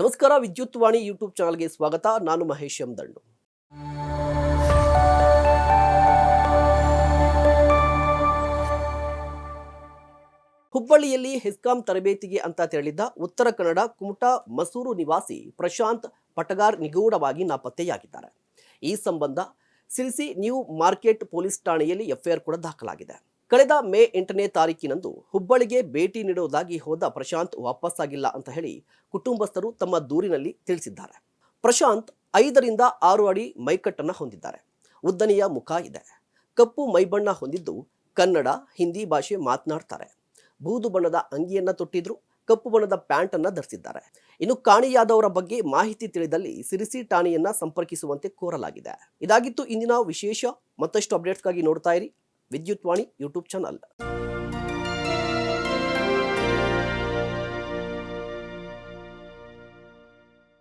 ನಮಸ್ಕಾರ, ವಿದ್ಯುತ್ ವಾಣಿ ಯೂಟ್ಯೂಬ್ ಚಾನಲ್ಗೆ ಸ್ವಾಗತ. ನಾನು ಮಹೇಶ್ ಎಂ ದಂಡು ಹುಬ್ಬಳ್ಳಿಯಲ್ಲಿ ಹೆಸ್ಕಾಂ ತರಬೇತಿಗೆ ಅಂತ ತೆರಳಿದ್ದ ಉತ್ತರ ಕನ್ನಡ ಕುಮಟಾ ಮಸೂರು ನಿವಾಸಿ ಪ್ರಶಾಂತ್ ಪಟಗಾರ್ ನಿಗೂಢವಾಗಿ ನಾಪತ್ತೆಯಾಗಿದ್ದಾರೆ. ಈ ಸಂಬಂಧ ಸಿರಿಸಿ ನ್ಯೂ ಮಾರ್ಕೆಟ್ ಪೊಲೀಸ್ ಠಾಣೆಯಲ್ಲಿ ಎಫ್ಐಆರ್ ಕೂಡ ದಾಖಲಾಗಿದೆ. ಕಳೆದ ಮೇ ಎಂಟನೇ ತಾರೀಕಿನಂದು ಹುಬ್ಬಳ್ಳಿಗೆ ಭೇಟಿ ನೀಡುವುದಾಗಿ ಹೋದ ಪ್ರಶಾಂತ್ ವಾಪಸ್ಸಾಗಿಲ್ಲ ಅಂತ ಹೇಳಿ ಕುಟುಂಬಸ್ಥರು ತಮ್ಮ ದೂರಿನಲ್ಲಿ ತಿಳಿಸಿದ್ದಾರೆ. ಪ್ರಶಾಂತ್ ಐದರಿಂದ ಆರು ಅಡಿ ಮೈಕಟ್ಟನ್ನು ಹೊಂದಿದ್ದಾರೆ. ಉದ್ದನೆಯ ಮುಖ ಇದೆ. ಕಪ್ಪು ಮೈಬಣ್ಣ ಹೊಂದಿದ್ದು ಕನ್ನಡ, ಹಿಂದಿ ಭಾಷೆ ಮಾತನಾಡ್ತಾರೆ. ಬೂದು ಬಣ್ಣದ ಅಂಗಿಯನ್ನ ತೊಟ್ಟಿದ್ರು, ಕಪ್ಪು ಬಣ್ಣದ ಪ್ಯಾಂಟ್ ಅನ್ನ ಧರಿಸಿದ್ದಾರೆ. ಇನ್ನು ಕಾಣಿಯಾದವರ ಬಗ್ಗೆ ಮಾಹಿತಿ ತಿಳಿದಲ್ಲಿ ಸಿರಿಸಿ ಠಾಣೆಯನ್ನ ಸಂಪರ್ಕಿಸುವಂತೆ ಕೋರಲಾಗಿದೆ. ಇದಾಗಿತ್ತು ಇಂದಿನ ವಿಶೇಷ. ಮತ್ತಷ್ಟು ಅಪ್ಡೇಟ್ಸ್ಗಾಗಿ ನೋಡ್ತಾ ಇರಿ. ವಿದ್ಯುತ್ ವಾಣಿ ಯೂಟ್ಯೂಬ್ ಚಾನಲ್.